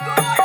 Bye.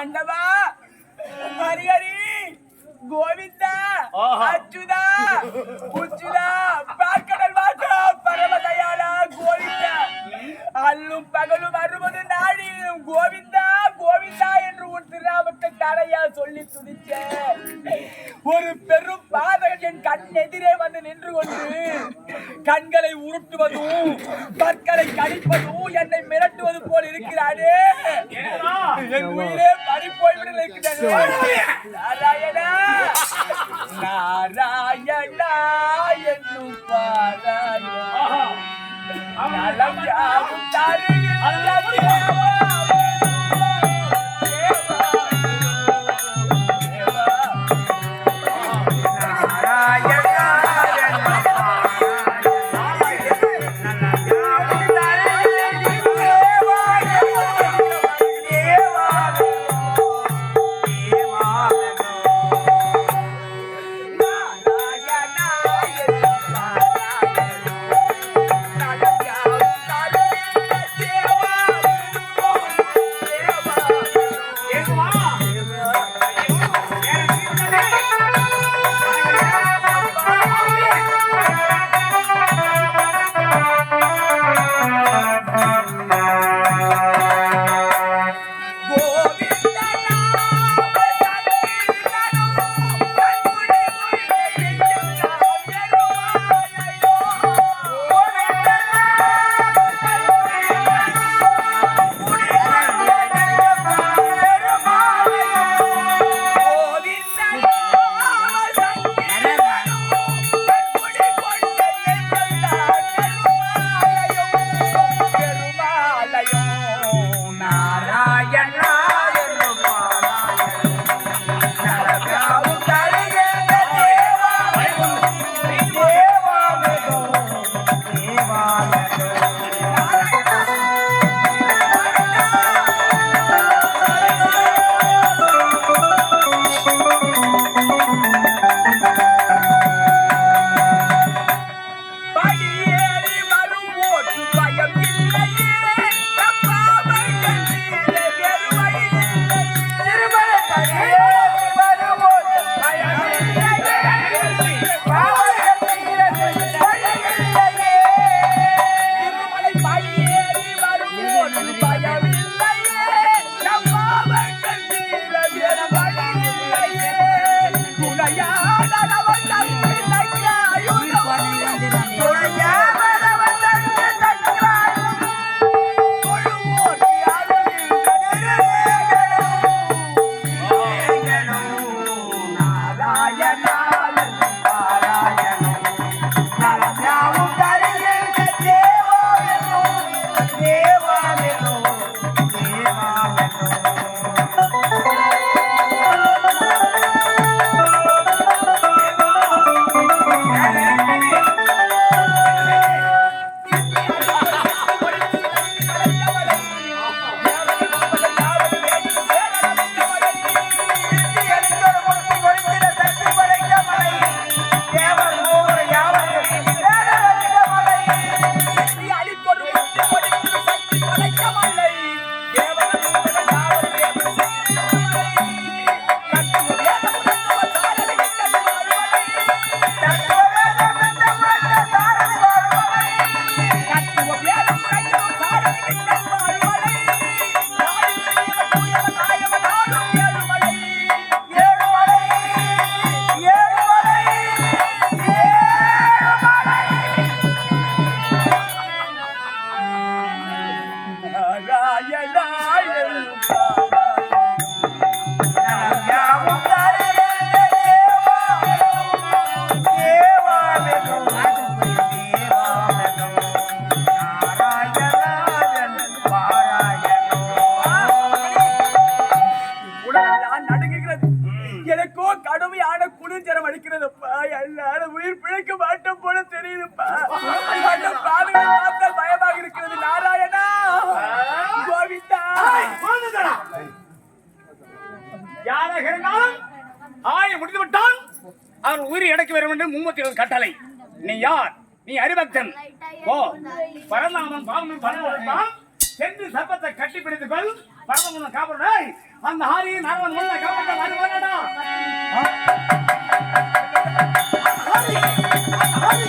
ஆண்டவா ஹரிஹரி கோவிந்தா அச்சுதா புச்சுதா பார்க்கடல் வாசா பரமதயாளா கோவிந்தா அல்லும் பகலும் அறுபது நாடிலும் கோவிந்தா ஒரு பெரும் பாதகன் என் கண் எதிரே வந்து நின்று கொண்டு கண்களை உருட்டுவதும் பற்களை கடிப்பதும் என்னை மிரட்டுவது போல் இருக்கிறானே என் உயிரே பறி போய்விட இருக்கிறது. நாராயணா நாராயணா என்னும் பாராயணா நலம் யாவும் தருகின்ற 呀啦。காரணம் ஆய முடிந்துவிட்டால் அவர் உயிர் இடைக்கு வர வேண்டும். மும்மத்தி கட்டளை. நீ யார்? நீ அறிபக்தன் ஓ பரந்தாமன் பாவன் பரவான் சென்று சப்பத்தை கட்டி பிடித்துக் கொள் பரமன் காப்பாடு அந்த ஹாரியை நாரவன் முன்ன காப்பாட்ட வாடி வரடா ஹாரி ஹாரி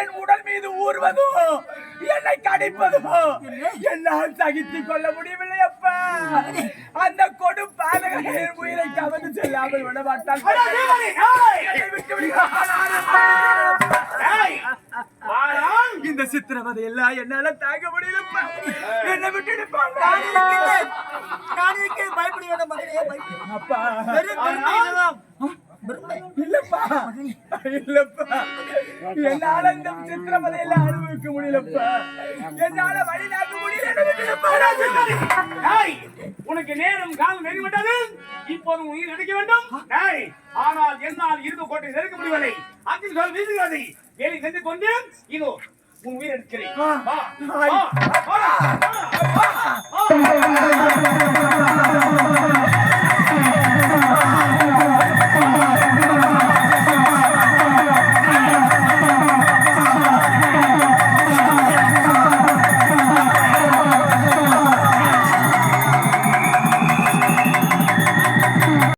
என் உடல் மீது ஊர்வதும் என்னை கடிப்பதும். என்னால் சகித்துக் கொள்ள முடியவில்லை அப்பா. அந்த கொடும் பாதகன் உயிரை கவர்ந்து செல்லாமல் விட. மாட்டான் இந்த சித்திரவதை எல்லாம் என்னால தாங்க முடியலப்பா. என்ன விட்டு பயப்படுவேன் அப்பா. இல்லப்பா. இல்லப்பா. என்னால இந்த சித்திரவதை எல்லாம் அனுபவிக்க முடியலப்பா. என்னால வழி நாக்க முடியல உனக்கு நேரம் காலம் நெருங்கிவிட்டது இப்போது உயிர் எடுக்க வேண்டும். ஆனால் என்னால் இருந்து கோட்டை நெருக்க முடியவில்லை. அங்கு சொல் வீசுகிறது வேலை சென்று கொண்டு இதோ உன் உயிர் எடுக்கிறேன்.